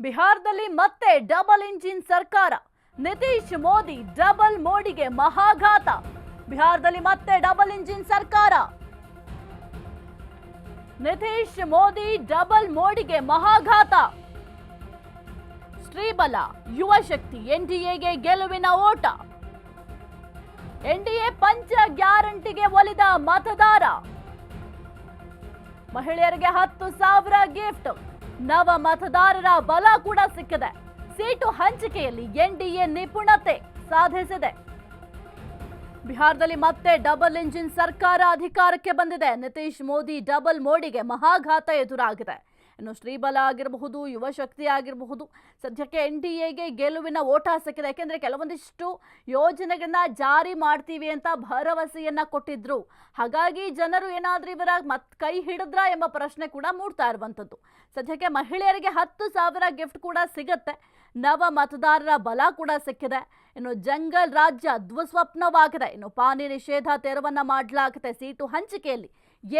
ಬಿಹಾರದಲ್ಲಿ ಮತ್ತೆ double engine ಸರ್ಕಾರ. ನಿತೀಶ್ ಮೋದಿ ಡಬಲ್ ಮೋಡಿಗೆ ಮಹಾಘಾತ. ಬಿಹಾರದಲ್ಲಿ ಮತ್ತೆ ಡಬಲ್ ಇಂಜಿನ್ ಸರ್ಕಾರ. ನಿತೀಶ್ ಮೋದಿ ಡಬಲ್ ಮೋಡಿಗೆ ಮಹಾಘಾತ. ಶ್ರೀಬಲ, ಯುವ ಶಕ್ತಿ ಎನ್ಡಿಎಗೆ ಗೆಲುವಿನ ಓಟ. ಎನ್ಡಿಎ ಪಂಚ ಗ್ಯಾರಂಟಿಗೆ ಒಲಿದ ಮತದಾರ. ಮಹಿಳೆಯರಿಗೆ ಹತ್ತು ಸಾವಿರ ಗಿಫ್ಟ್. ನವ ಮತದಾರರ ಬಲ ಕೂಡ ಸಿಕ್ಕಿದೆ. ಸೀಟು ಹಂಚಿಕೆಯಲ್ಲಿ ಎನ್ಡಿಎ ನಿಪುಣತೆ ಸಾಧಿಸಿದೆ. ಬಿಹಾರದಲ್ಲಿ ಮತ್ತೆ ಡಬಲ್ ಇಂಜಿನ್ ಸರ್ಕಾರ ಅಧಿಕಾರಕ್ಕೆ ಬಂದಿದೆ. ನಿತೀಶ್ ಮೋದಿ ಡಬಲ್ ಮೋಡಿಗೆ ಮಹಾಘಾತ ಎದುರಾಗಿದೆ. ಇನ್ನು ಶ್ರೀಬಲ ಆಗಿರಬಹುದು ಯುವಶಕ್ತಿ ಆಗಿರಬಹುದು, ಸದ್ಯಕ್ಕೆ ಎನ್ ಡಿ ಎಗೆ ಗೆಲುವಿನ ಓಟ ಸಿಕ್ಕಿದೆ ಯಾಕೆಂದರೆ ಕೆಲವೊಂದಿಷ್ಟು ಯೋಜನೆಗಳನ್ನ ಜಾರಿ ಮಾಡ್ತೀವಿ ಅಂತ ಭರವಸೆಯನ್ನು ಕೊಟ್ಟಿದ್ರು. ಹಾಗಾಗಿ ಜನರು ಏನಾದರೂ ಇವರ ಮತ್ ಕೈ ಹಿಡಿದ್ರಾ ಎಂಬ ಪ್ರಶ್ನೆ ಕೂಡ ಮೂಡ್ತಾ ಇರುವಂಥದ್ದು. ಸದ್ಯಕ್ಕೆ ಮಹಿಳೆಯರಿಗೆ ಹತ್ತು ಸಾವಿರ ಗಿಫ್ಟ್ ಕೂಡ ಸಿಗತ್ತೆ. ನವ ಮತದಾರರ ಬಲ ಕೂಡ ಸಿಕ್ಕಿದೆ. ಇನ್ನು ಜಂಗಲ್ ರಾಜ್ಯ ದುಸ್ವಪ್ನವಾಗಿದೆ ಇನ್ನು ಪಾನಿ ನಿಷೇಧ ತೆರವನ್ನ ಮಾಡಲಾಗುತ್ತೆ. ಸೀಟು ಹಂಚಿಕೆಯಲ್ಲಿ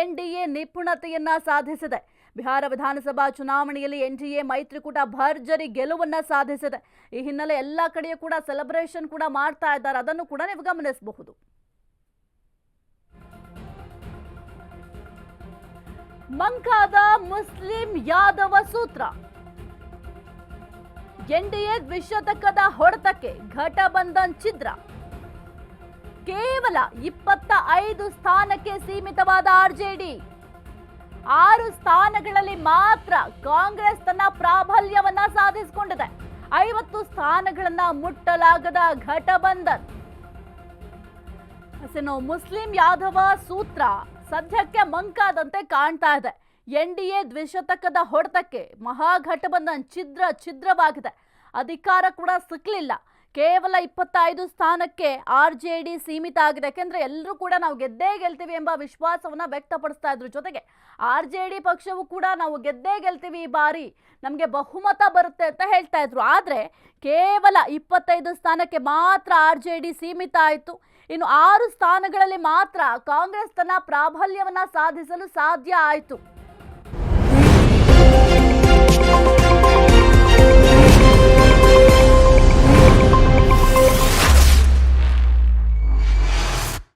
ಎನ್ ಡಿ ಎ ನಿಪುಣತೆಯನ್ನ ಸಾಧಿಸಿದೆ. ಬಿಹಾರ ವಿಧಾನಸಭಾ ಚುನಾವಣೆಯಲ್ಲಿ ಎನ್ಡಿಎ ಮೈತ್ರಿಕೂಟ ಭರ್ಜರಿ ಗೆಲುವನ್ನ ಸಾಧಿಸಿದೆ. ಈ ಹಿನ್ನೆಲೆ ಎಲ್ಲ ಕಡೆಯೂ ಕೂಡ ಸೆಲೆಬ್ರೇಷನ್ ಕೂಡ ಮಾಡ್ತಾ ಇದ್ದಾರೆ. ಅದನ್ನು ಕೂಡ ನೀವು ಗಮನಿಸಬಹುದು. ಮಂಕಾದ ಮುಸ್ಲಿಂ ಯಾದವ ಸೂತ್ರ. ಎನ್ಡಿಎ ದ್ವಿಶತಕದ ಹೊಡೆತಕ್ಕೆ ಘಟಬಂಧನ್ ಛಿದ್ರ. ಕೇವಲ ಇಪ್ಪತ್ತ ಐದು ಸ್ಥಾನಕ್ಕೆ ಸೀಮಿತವಾದ ಆರ್ಜೆಡಿ ಆರು ಸ್ಥಾನಗಳಲ್ಲಿ ಮಾತ್ರ ಕಾಂಗ್ರೆಸ್ ತನ್ನ ಪ್ರಾಬಲ್ಯವನ್ನ ಸಾಧಿಸಿಕೊಂಡಿದೆ. ಐವತ್ತು ಸ್ಥಾನಗಳನ್ನ ಮುಟ್ಟಲಾಗದ ಘಟಬಂಧನ್. ಸೆನೋ ಮುಸ್ಲಿಂ ಯಾದವ ಸೂತ್ರ ಸದ್ಯಕ್ಕೆ ಮಂಕಾದಂತೆ ಕಾಣ್ತಾ ಇದೆ. ಎನ್ ಡಿ ಎ ದ್ವಿಶತಕದ ಹೊಡೆತಕ್ಕೆ ಮಹಾಘಟಬಂಧನ್ ಛಿದ್ರ ಛಿದ್ರವಾಗಿದೆ. ಅಧಿಕಾರ ಕೂಡ ಸಿಕ್ಕಲಿಲ್ಲ ಕೇವಲ ಇಪ್ಪತ್ತೈದು ಸ್ಥಾನಕ್ಕೆ ಆರ್ ಜೆ ಡಿ ಸೀಮಿತ ಆಗಿದೆ. ಯಾಕೆಂದ್ರೆ ಎಲ್ಲರೂ ಕೂಡ ನಾವು ಗೆದ್ದೇ ಗೆಲ್ತೀವಿ ಎಂಬ ವಿಶ್ವಾಸವನ್ನ ವ್ಯಕ್ತಪಡಿಸ್ತಾ ಇದ್ರು. ಜೊತೆಗೆ ಆರ್ ಜೆ ಡಿ ಪಕ್ಷವು ಕೂಡ ನಾವು ಗೆದ್ದೇ ಗೆಲ್ತೀವಿ ಈ ಬಾರಿ. ನಮಗೆ ಬಹುಮತ ಬರುತ್ತೆ ಅಂತ ಹೇಳ್ತಾ ಇದ್ರು. ಆದರೆ ಕೇವಲ ಇಪ್ಪತ್ತೈದು ಸ್ಥಾನಕ್ಕೆ ಮಾತ್ರ ಆರ್ ಜೆ ಡಿ ಸೀಮಿತ ಆಯಿತು. ಇನ್ನು ಆರು ಸ್ಥಾನಗಳಲ್ಲಿ ಮಾತ್ರ ಕಾಂಗ್ರೆಸ್ ತನ್ನ ಪ್ರಾಬಲ್ಯವನ್ನ ಸಾಧಿಸಲು ಸಾಧ್ಯ ಆಯಿತು.